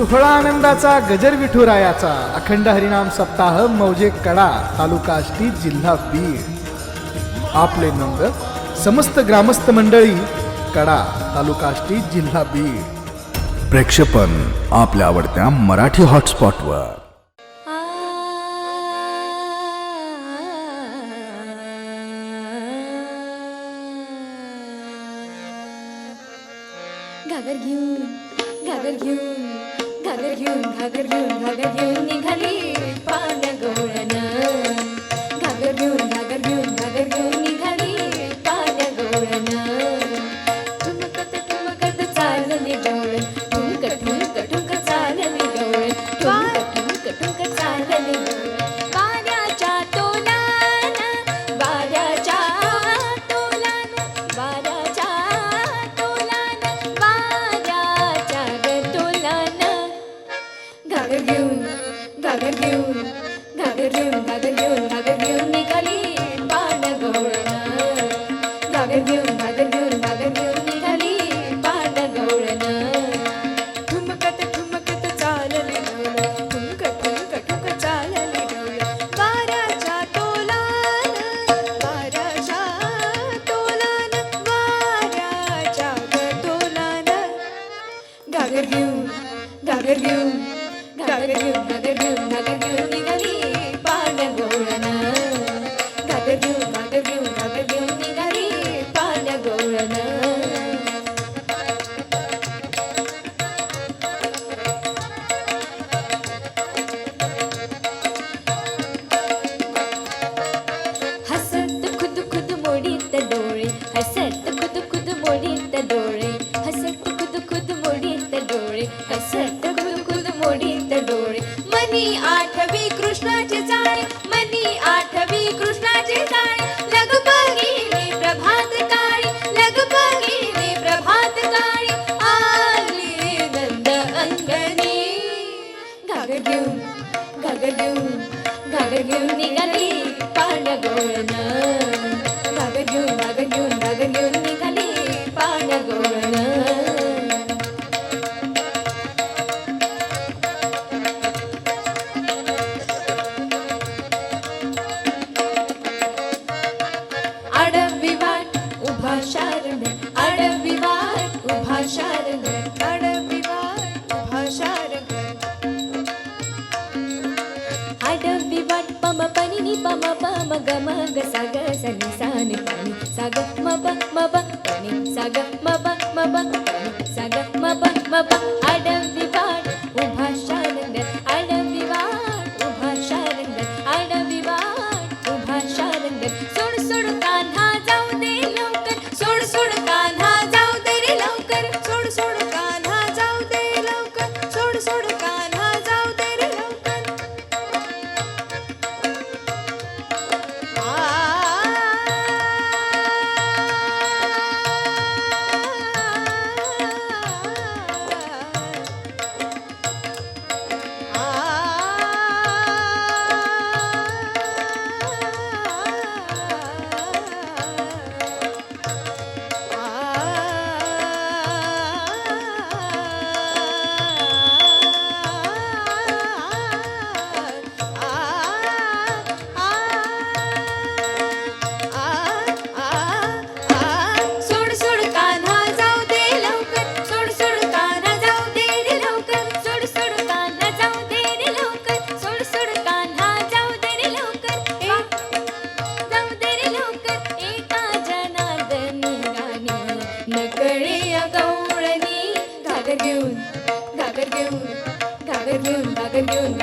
सोहळा आनंदाचा गजर विठुरायाचा. अखंड हरिनाम सप्ताह मौजे कडा तालुका आष्टी जिल्हा बीड आपले नंग समस्त ग्रामस्थ मंडळी कडा तालुका आष्टी जिल्हा बीड प्रेक्षेपण आपल्या आवडत्या मराठी हॉटस्पॉटवर. घागर घेऊन घागर घेऊन. घागर घेऊन घागर घेऊन घागर घेऊन निघाली पाण्या घेऊन घागर घेऊन घागर घेऊन घागर घेऊन घागर घेऊन निघाली पान गवळण घागर घेऊन घागर घेऊन घागर घेऊन निघाली पान गवळण ठुमकत ठुमकत चालली गवळण ठुमक ठुमक ठुमक चालली गवळण वाऱ्याच्या तोलान वाऱ्याच्या तोलान वाऱ्याच्या तोलान घागर घेऊन घागर घेऊन घागर घेऊन घागर मनी आठवी कृष्णाचे जाळे लग प्रभात काळी लग प्रभात काळी. आली नंद अंगणी. घागर घेऊन घागर घेऊन घागर घेऊन निघाली पान మ పని ని ప మ ప మ గ మ గ స గ స ని స ని ప ని స గ మ ప మ ప ప ని స గ మ ప మ ప ప ని స గ మ ప మ ప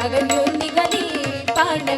घागर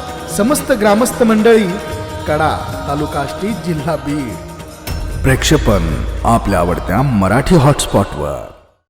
समस्त ग्रामस्थ मंडळी कडा तालुका जिल्हा बीड प्रेक्षेपण आपल्या आवडत्या मराठी हॉटस्पॉटवर